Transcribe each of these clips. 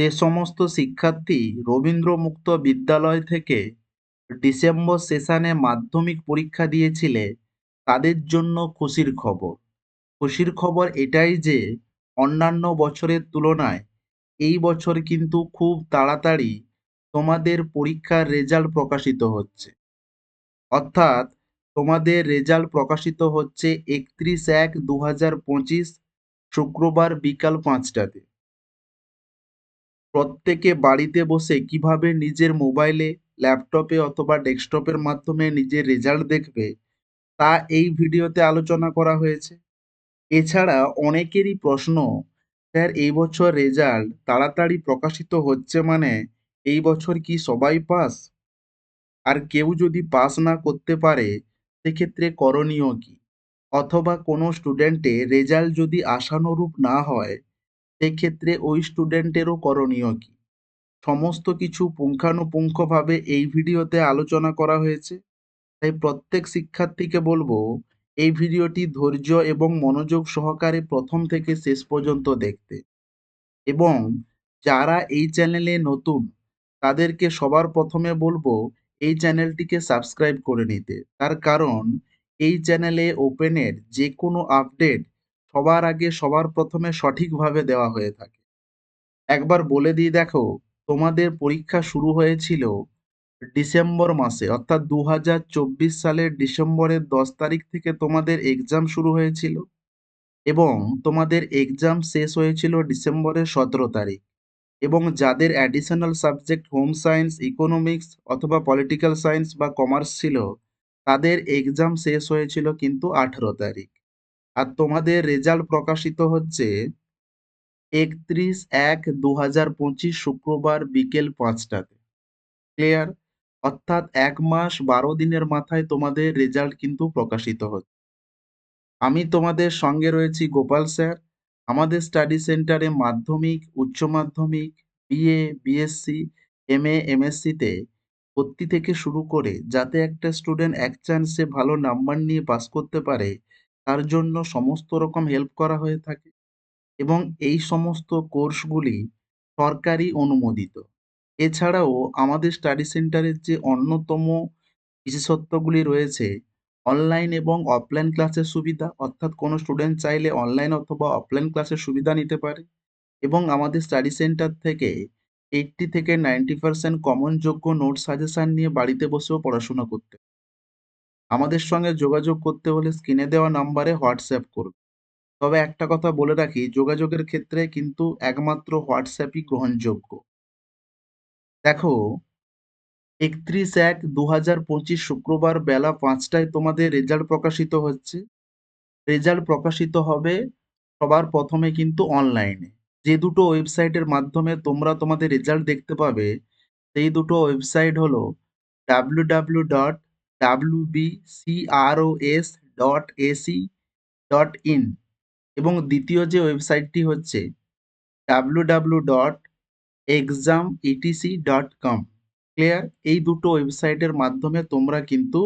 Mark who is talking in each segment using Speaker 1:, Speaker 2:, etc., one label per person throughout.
Speaker 1: যে সমস্ত শিক্ষার্থী রবীন্দ্র মুক্ত বিদ্যালয় থেকে ডিসেম্বর সেশনে মাধ্যমিক পরীক্ষা দিয়েছিলে, তাদের জন্য খুশির খবর। খুশির খবর এটাই যে, অন্যান্য বছরের তুলনায় এই বছর কিন্তু খুব তাড়াতাড়ি তোমাদের পরীক্ষার রেজাল্ট প্রকাশিত হচ্ছে। অর্থাৎ তোমাদের রেজাল্ট প্রকাশিত হচ্ছে একত্রিশ এক দু হাজার পঁচিশ শুক্রবার বিকাল পাঁচটাতে। প্রত্যেকে বাড়িতে বসে কীভাবে নিজের মোবাইলে, ল্যাপটপে অথবা ডেস্কটপের মাধ্যমে নিজের রেজাল্ট দেখবে, তা এই ভিডিওতে আলোচনা করা হয়েছে। এছাড়া অনেকেরই প্রশ্ন, স্যার, এই বছর রেজাল্ট তাড়াতাড়ি প্রকাশিত হচ্ছে মানে এই বছর কি সবাই পাস? আর কেউ যদি পাস না করতে পারে, সেক্ষেত্রে করণীয় কি? অথবা কোনো স্টুডেন্টের রেজাল্ট যদি আশানুরূপ না হয় সেক্ষেত্রে ওই স্টুডেন্টেরও করণীয় কি? সমস্ত কিছু পুঙ্খানুপুঙ্খভাবে এই ভিডিওতে আলোচনা করা হয়েছে। তাই প্রত্যেক শিক্ষার্থীকে বলব, এই ভিডিওটি ধৈর্য এবং মনোযোগ সহকারে প্রথম থেকে শেষ পর্যন্ত দেখতে। এবং যারা এই চ্যানেলে নতুন, তাদেরকে সবার প্রথমে বলব, এই চ্যানেলটিকে সাবস্ক্রাইব করে নিতে। তার কারণ, এই চ্যানেলে ওপেনের যে কোনো আপডেট সবার আগে সবার প্রথমে সঠিকভাবে দেওয়া হয়ে থাকে। একবার বলে দিই, দেখো, তোমাদের পরীক্ষা শুরু হয়েছিল ডিসেম্বর মাসে, অর্থাৎ দু হাজার চব্বিশ সালের ডিসেম্বরের দশ তারিখ থেকে তোমাদের এক্সাম শুরু হয়েছিল এবং তোমাদের এক্সাম শেষ হয়েছিল ডিসেম্বরের সতেরো তারিখ এবং যাদের additional subject home science economics অথবা পলিটিক্যাল সায়েন্স বা কমার্স ছিল, তাদের এক্সাম শেষ হয়েছিল কিন্তু আঠেরো তারিখ। আর তোমাদের রেজাল্ট প্রকাশিত হচ্ছে একত্রিশ এক দু হাজার পঁচিশ শুক্রবার বিকেল পাঁচটাতে। ক্লিয়ার অর্থাৎ এক মাস বারো দিনের মাথায় তোমাদের রেজাল্ট কিন্তু প্রকাশিত হচ্ছে। আমি তোমাদের সঙ্গে রয়েছি গোপাল স্যার। আমাদের স্টাডি সেন্টারে মাধ্যমিক, উচ্চ মাধ্যমিক বিএ বিএসসি এম এ এমএসসিতে ভর্তি থেকে শুরু করে যাতে একটা স্টুডেন্ট এক চান্সে ভালো নাম্বার নিয়ে পাস করতে পারে তার জন্য সমস্ত রকম হেল্প করা হয়ে থাকে এবং এই সমস্ত কোর্সগুলি সরকারি অনুমোদিত। এছাড়াও আমাদের স্টাডি সেন্টারের যে অন্যতম বিশেষত্বগুলি রয়েছে অনলাইন এবং অফলাইন ক্লাসের সুবিধা, অর্থাৎ কোনো স্টুডেন্ট চাইলে অনলাইন অথবা অফলাইন ক্লাসের সুবিধা নিতে পারে এবং আমাদের স্টাডি সেন্টার থেকে এইটটি থেকে নাইনটি পার্সেন্ট কমনযোগ্য নোট সাজেশান নিয়ে বাড়িতে বসেও পড়াশোনা করতে আমাদের সঙ্গে যোগাযোগ করতে হলে স্ক্রিনে দেওয়া নাম্বারে হোয়াটসঅ্যাপ করবে তবে একটা কথা বলে রাখি, যোগাযোগের ক্ষেত্রে কিন্তু একমাত্র হোয়াটসঅ্যাপই গ্রহণযোগ্য। দেখো, একত্রিশ এক দু হাজার পঁচিশ শুক্রবার বেলা পাঁচটায় তোমাদের রেজাল্ট প্রকাশিত হচ্ছে। রেজাল্ট প্রকাশিত হবে সবার প্রথমে কিন্তু অনলাইনে যে দুটো ওয়েবসাইটের মাধ্যমে তোমরা তোমাদের রেজাল্ট দেখতে পাবে, সেই দুটো ওয়েবসাইট হলো W W dot W B CROS dot AC dot in এবং দ্বিতীয় যে ওয়েবসাইটটি হচ্ছে W dot exam ETC dot com clear এই দুটো ওয়েবসাইটের মাধ্যমে তোমরা কিন্তু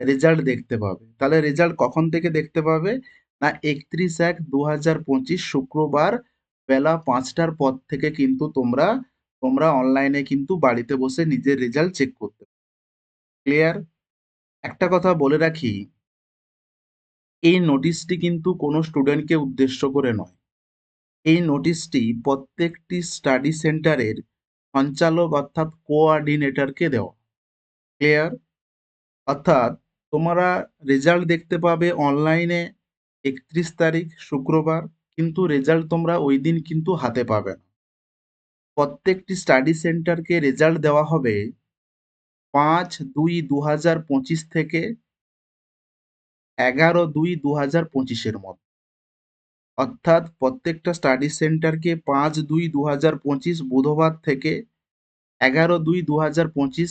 Speaker 1: রেজাল্ট দেখতে পাবে। তাহলে রেজাল্ট কখন থেকে দেখতে পাবে? না, একত্রিশ এক দু হাজার পঁচিশ শুক্রবার বেলা পাঁচটার পর থেকে কিন্তু তোমরা তোমরা অনলাইনে কিন্তু বাড়িতে বসে নিজের রেজাল্ট চেক করতে ক্লিয়ার একটা কথা বলে রাখি, এই নোটিশটি কিন্তু কোনো স্টুডেন্টকে উদ্দেশ্য করে নয়। এই নোটিশটি প্রত্যেকটি স্টাডি সেন্টারের সঞ্চালক অর্থাৎ কোঅর্ডিনেটরকে দেওয়া। ক্লিয়ার অর্থাৎ তোমরা রেজাল্ট দেখতে পাবে অনলাইনে একত্রিশ তারিখ শুক্রবার, কিন্তু রেজাল্ট তোমরা ওই দিন কিন্তু হাতে পাবে না। প্রত্যেকটি স্টাডি সেন্টারকে রেজাল্ট দেওয়া হবে পাঁচ দুই দু হাজার পঁচিশ থেকে এগারো দুই দু হাজার পঁচিশের মধ্যে। অর্থাৎ প্রত্যেকটা স্টাডি সেন্টারকে পাঁচ দুই দু হাজার পঁচিশ বুধবার থেকে এগারো দুই দু হাজার পঁচিশ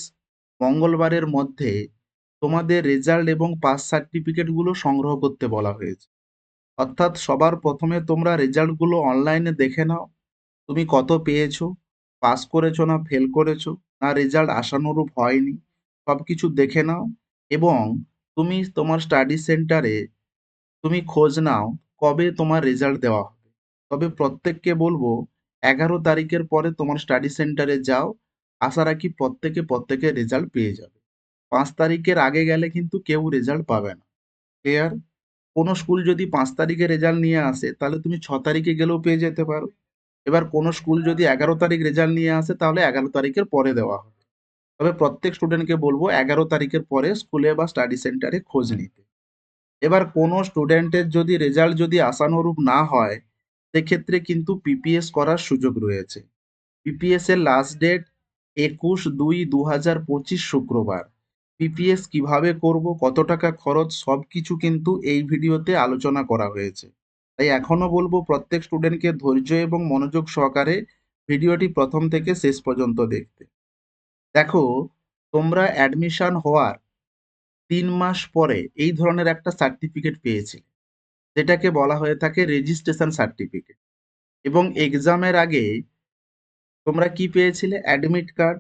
Speaker 1: মঙ্গলবারের মধ্যে তোমাদের রেজাল্ট এবং পাস সার্টিফিকেটগুলো সংগ্রহ করতে বলা হয়েছে। অর্থাৎ সবার প্রথমে তোমরা রেজাল্টগুলো অনলাইনে দেখে নাও, তুমি কত পেয়েছ পাস করেছ না ফেল করেছ। না রেজাল্ট আশানুরূপ হয়নি সব কিছু দেখে নাও এবং তুমি তোমার স্টাডি সেন্টারে তুমি খোঁজ নাও কবে তোমার রেজাল্ট দেওয়া হবে। তবে প্রত্যেককে বলব, এগারো তারিখের পরে তোমার স্টাডি সেন্টারে যাও, আশা রাখি প্রত্যেকে প্রত্যেকের রেজাল্ট পেয়ে যাবে। পাঁচ তারিখের আগে গেলে কিন্তু কেউ রেজাল্ট পাবে না। ক্লিয়ার কোনো স্কুল যদি পাঁচ তারিখে রেজাল্ট নিয়ে আসে, তাহলে তুমি ছ তারিখে গেলেও পেয়ে যেতে পারো। এবার কোনো স্কুল যদি এগারো তারিখ রেজাল্ট নিয়ে আসে, তাহলে এগারো তারিখের পরে দেওয়া হবে। তবে প্রত্যেক স্টুডেন্টকে বলব, এগারো তারিখের পরে স্কুলে বা স্টাডি সেন্টারে খোঁজ নিতে। এবার কোনো স্টুডেন্টের যদি রেজাল্ট যদি আশানুরূপ না হয়, সেক্ষেত্রে কিন্তু পিপিএস করার সুযোগ রয়েছে। পিপিএস এর লাস্ট ডেট একুশ দুই দু হাজার পঁচিশ শুক্রবার। পিপিএস কীভাবে করব, কত টাকা খরচ সব কিছু কিন্তু এই ভিডিওতে আলোচনা করা হয়েছে। তাই এখনও বলব প্রত্যেক স্টুডেন্টকে ধৈর্য এবং মনোযোগ সহকারে ভিডিওটি প্রথম থেকে শেষ পর্যন্ত দেখতে। দেখো, তোমরা অ্যাডমিশন হওয়ার তিন মাস পরে এই ধরনের একটা সার্টিফিকেট পেয়েছি যেটাকে বলা হয়ে থাকে রেজিস্ট্রেশন সার্টিফিকেট এবং এক্সামের আগে তোমরা কি পেয়েছিলে? অ্যাডমিট কার্ড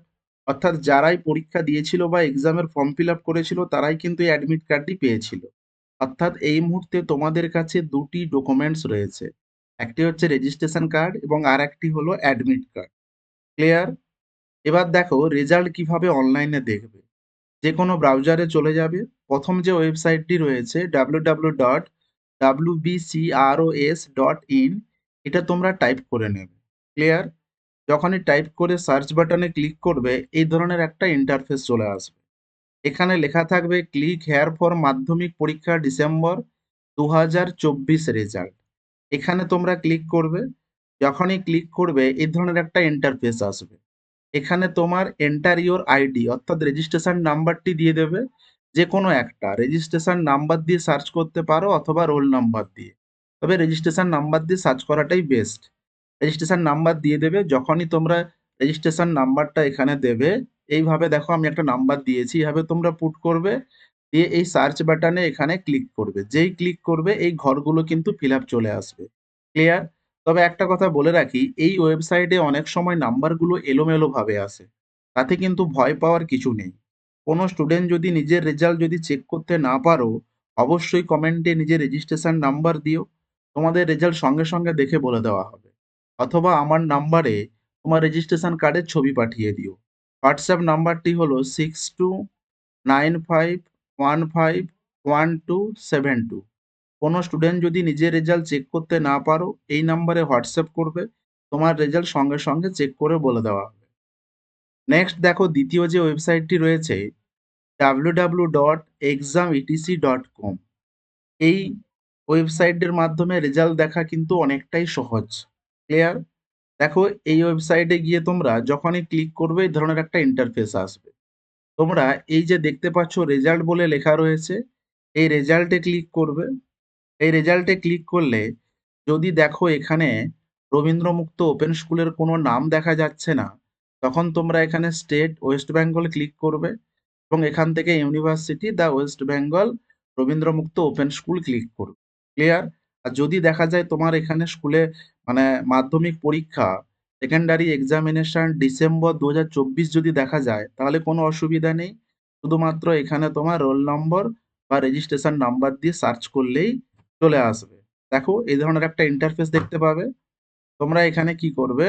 Speaker 1: অর্থাৎ যারাই পরীক্ষা দিয়েছিল বা এক্সামের ফর্ম ফিল আপ করেছিল, তারাই কিন্তু এই অ্যাডমিট কার্ডটি পেয়েছিল। অর্থাৎ এই মুহূর্তে তোমাদের কাছে দুটি ডকুমেন্টস রয়েছে। একটি হচ্ছে রেজিস্ট্রেশন কার্ড এবং আর একটি হলো অ্যাডমিট কার্ড ক্লিয়ার এবার দেখো রেজাল্ট কীভাবে অনলাইনে দেখবে। যে কোনো ব্রাউজারে চলে যাবে। প্রথম যে ওয়েবসাইটটি রয়েছে ডাব্লিউ ডট ডট ইন এটা তোমরা টাইপ করে নেবে। ক্লিয়ার যখনই টাইপ করে সার্চ বাটনে ক্লিক করবে, এই ধরনের একটা ইন্টারফেস চলে আসবে। এখানে লেখা থাকবে ক্লিক হেয়ার ফর মাধ্যমিক পরীক্ষা ডিসেম্বর দু হাজার চব্বিশ রেজাল্ট এখানে তোমরা ক্লিক করবে, যখনই ক্লিক করবে, এই ধরনের একটা ইন্টারফেস আসবে। এখানে তোমার এন্টার ইওর আইডি অর্থাৎ রেজিস্ট্রেশন নাম্বারটি দিয়ে দেবে যে কোনো একটা। রেজিস্ট্রেশন নাম্বার দিয়ে সার্চ করতে পারো অথবা রোল নাম্বার দিয়ে। তবে রেজিস্ট্রেশন নাম্বার দিয়ে সার্চ করাটাই বেস্ট রেজিস্ট্রেশন নাম্বার দিয়ে দেবে, যখনই তোমরা রেজিস্ট্রেশন নাম্বারটা এখানে দেবে এইভাবে দেখো আমি একটা নাম্বার দিয়েছি, এইভাবে তোমরা পুট করবে, দিয়ে এই সার্চ বাটনে এখানে ক্লিক করবে। যেই ক্লিক করবে, এই ঘরগুলো কিন্তু ফিল চলে আসবে। ক্লিয়ার তবে একটা কথা বলে রাখি, এই ওয়েবসাইটে অনেক সময় নাম্বারগুলো এলোমেলো ভাবে আসে। তাতে কিন্তু ভয় পাওয়ার কিছু নেই। কোনো স্টুডেন্ট যদি নিজের রেজাল্ট যদি চেক করতে না পারো, অবশ্যই কমেন্টে নিজের রেজিস্ট্রেশন নাম্বার দিও। তোমাদের রেজাল্ট সঙ্গে সঙ্গে দেখে বলে দেওয়া হবে। অথবা আমার নাম্বারে তোমার রেজিস্ট্রেশন কার্ডের ছবি পাঠিয়ে দিও। হোয়াটসঅ্যাপ নাম্বারটি হলো six two nine five one five one two seven two কোনো স্টুডেন্ট যদি নিজের রেজাল্ট চেক করতে না পারো, এই নাম্বারে হোয়াটসঅ্যাপ করবে। তোমার রেজাল্ট সঙ্গে সঙ্গে চেক করে বলে দেওয়া হবে। নেক্সট দেখো দ্বিতীয় যে ওয়েবসাইটটি রয়েছে W W dot exam ETC dot com এই ওয়েবসাইটের মাধ্যমে রেজাল্ট দেখা কিন্তু অনেকটাই সহজ। ক্লিয়ার দেখো, এই ওয়েবসাইটে গিয়ে তোমরা যখনই ক্লিক করবে, এই ধরনের একটা ইন্টারফেস আসবে। তোমরা এই যে দেখতে পাচ্ছ রেজাল্ট বলে লেখা রয়েছে, এই রেজাল্টে ক্লিক করবে। এই রেজাল্টে ক্লিক করলে যদি দেখো এখানে রবীন্দ্রমুক্ত ওপেন স্কুলের কোনো নাম দেখা যাচ্ছে না, তখন তোমরা এখানে স্টেট ওয়েস্ট বেঙ্গল ক্লিক করবে এবং এখান থেকে university the West Bengal Rabindra Mukta open school click করবে। ক্লিয়ার আর যদি দেখা যায় তোমার এখানে স্কুলে মানে মাধ্যমিক পরীক্ষা সেকেন্ডারি এক্সামিনেশন ডিসেম্বর দু হাজার চব্বিশ যদি দেখা যায়, তাহলে কোনো অসুবিধা নেই। শুধুমাত্র এখানে তোমার রোল নম্বর বা রেজিস্ট্রেশন নাম্বার দিয়ে সার্চ করলেই চলে আসবে। দেখো, এই ধরনের একটা ইন্টারফেস দেখতে পাবে। তোমরা এখানে কি করবে?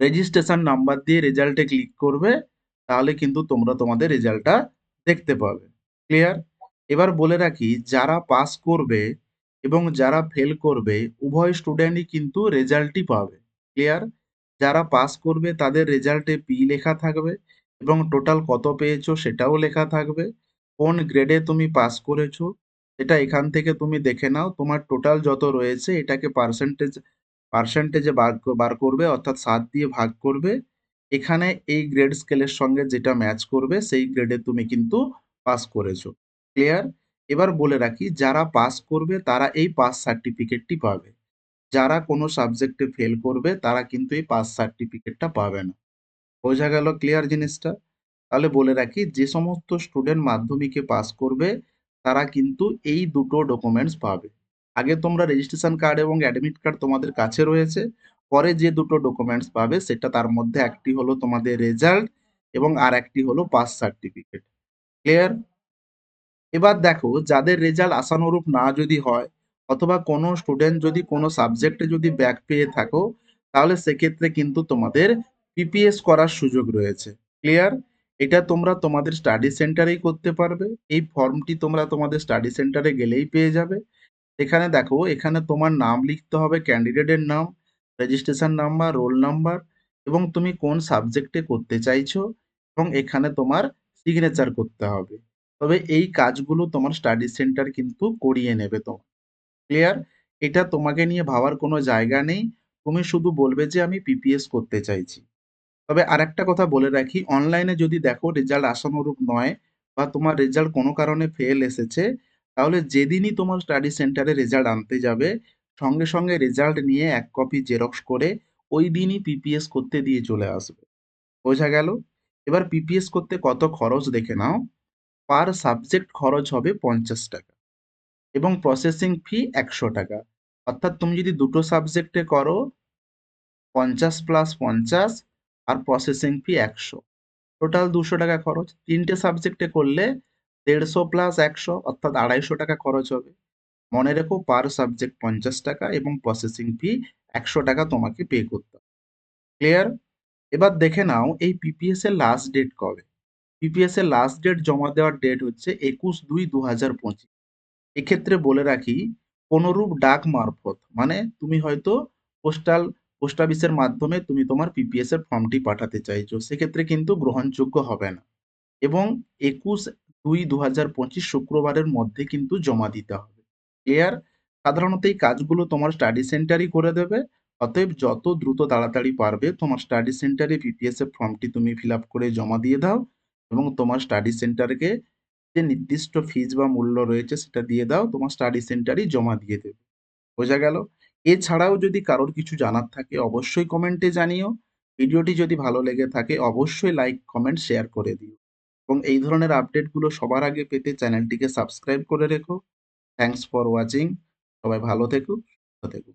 Speaker 1: রেজিস্ট্রেশন নাম্বার দিয়ে রেজাল্টে ক্লিক করবে, তাহলে কিন্তু তোমরা তোমাদের রেজাল্টটা দেখতে পাবে। ক্লিয়ার এবার বলে রাখি, যারা পাস করবে এবং যারা ফেল করবে, উভয় স্টুডেন্টই কিন্তু রেজাল্টই পাবে। ক্লিয়ার যারা পাস করবে, তাদের রেজাল্টে পি লেখা থাকবে এবং টোটাল কত পেয়েছ সেটাও লেখা থাকবে। কোন গ্রেডে তুমি পাস করেছ এটা এখান থেকে তুমি দেখে নাও। তোমার টোটাল যত রয়েছে, এটাকে পার্সেন্টেজ পার্সেন্টেজে বার বার করবে, অর্থাৎ সাত দিয়ে ভাগ করবে। এখানে এই গ্রেড স্কেলের সঙ্গে যেটা ম্যাচ করবে, সেই গ্রেডে তুমি কিন্তু পাস করেছ। ক্লিয়ার এবার বলে রাখি, যারা পাস করবে তারা এই পাস সার্টিফিকেটটি পাবে। যারা কোনো সাবজেক্টে ফেল করবে তারা কিন্তু এই পাস সার্টিফিকেটটা পাবে না। বোঝা গেল ক্লিয়ার জিনিসটা? তাহলে বলে রাখি, যে সমস্ত স্টুডেন্ট মাধ্যমিকে পাস করবে, তারা কিন্তু এই দুটো ডকুমেন্টস পাবে। আগে তোমরা রেজিস্ট্রেশন কার্ড এবং অ্যাডমিট কার্ড তোমাদের কাছে রয়েছে, পরে যে দুটো ডকুমেন্টস পাবে সেটা তার মধ্যে একটি হলো তোমাদের রেজাল্ট এবং আর একটি হলো পাস সার্টিফিকেট ক্লিয়ার এবার দেখো, যাদের রেজাল্ট আশানুরূপ না যদি হয়, অথবা কোনো স্টুডেন্ট যদি কোনো সাবজেক্টে যদি ব্যাক পেয়ে থাকো, তাহলে সেক্ষেত্রে কিন্তু তোমাদের পিপিএস করার সুযোগ রয়েছে। ক্লিয়ার এটা তোমরা তোমাদের স্টাডি সেন্টারেই করতে পারবে। এই ফর্মটি তোমরা তোমাদের স্টাডি সেন্টারে গেলেই পেয়ে যাবে। এখানে দেখো, এখানে তোমার নাম লিখতে হবে ক্যান্ডিডেটের নাম রেজিস্ট্রেশন নাম্বার রোল নাম্বার এবং তুমি কোন সাবজেক্টে করতে চাইছো, এবং এখানে তোমার সিগনেচার করতে হবে। তবে এই কাজগুলো তোমার স্টাডি সেন্টার কিন্তু করিয়ে নেবে তোমার ক্লিয়ার এটা তোমাকে নিয়ে ভাবার কোনো জায়গা নেই। তুমি শুধু বলবে যে, আমি পিপিএস করতে চাইছি। তবে আরেকটা কথা বলে রাখি অনলাইনে যদি দেখো রেজাল্ট আশানুরূপ নয় বা তোমার রেজাল্ট কোনো কারণে ফেল এসেছে, তাহলে যেদিনই তোমার স্টাডি সেন্টারে রেজাল্ট আনতে যাবে, সঙ্গে সঙ্গে রেজাল্ট নিয়ে এক কপি জেরক্স করে ওই দিনই পিপিএস করতে দিয়ে চলে আসবে। বোঝা গেল? এবার পিপিএস করতে কত খরচ দেখে নাও। পার সাবজেক্ট খরচ হবে পঞ্চাশ টাকা এবং প্রসেসিং ফি একশো টাকা। অর্থাৎ তুমি যদি দুটো সাবজেক্টে করো, পঞ্চাশ প্লাস পঞ্চাশ আর প্রসেসিং ফি একশো। টোটাল দুশো টাকা খরচ। তিনটে সাবজেক্টে করলে দেড়শো প্লাস একশো, অর্থাৎ আড়াইশো টাকা খরচ হবে। মনে রেখো পার সাবজেক্ট পঞ্চাশ টাকা এবং প্রসেসিং ফি একশো টাকা তোমাকে পে করতে হবে। ক্লিয়ার এবার দেখে নাও এই পিপিএস এর লাস্ট ডেট কবে। পিপিএস এর লাস্ট ডেট জমা দেওয়ার ডেট হচ্ছে একুশ দুই দু হাজার পঁচিশ। এক্ষেত্রে বলে রাখি, কোনরূপ ডাক মারফত মানে তুমি হয়তো পোস্টাল পোস্ট অফিসের মাধ্যমে তুমি তোমার পিপিএস এর ফর্মটি পাঠাতে চাইছো, সেক্ষেত্রে কিন্তু গ্রহণযোগ্য হবে না। এবং একুশ দুই দু হাজার পঁচিশ শুক্রবারের মধ্যে কিন্তু জমা দিতে হবে। ক্লিয়ার সাধারণত এই কাজগুলো তোমার স্টাডি সেন্টারই করে দেবে, অতএব যত দ্রুত তাড়াতাড়ি পারবে, তোমার স্টাডি সেন্টারে পিপিএস এর ফর্মটি তুমি ফিল আপ করে জমা দিয়ে দাও এবং তোমার স্টাডি সেন্টারকে যে নির্দিষ্ট ফিজ বা মূল্য রয়েছে সেটা দিয়ে দাও, তোমার স্টাডি সেন্টারই জমা দিয়ে দেবে। বোঝা গেল? এছাড়াও যদি কারোর কিছু জানার থাকে, অবশ্যই কমেন্টে জানিও। ভিডিওটি যদি ভালো লেগে থাকে, অবশ্যই লাইক কমেন্ট শেয়ার করে দিও। এবং এই ধরনের আপডেটগুলো সবার আগে পেতে চ্যানেলটিকে সাবস্ক্রাইব করে রেখো। থ্যাঙ্কস ফর ওয়াচিং সবাই ভালো থেকো, সুস্থ থেকো।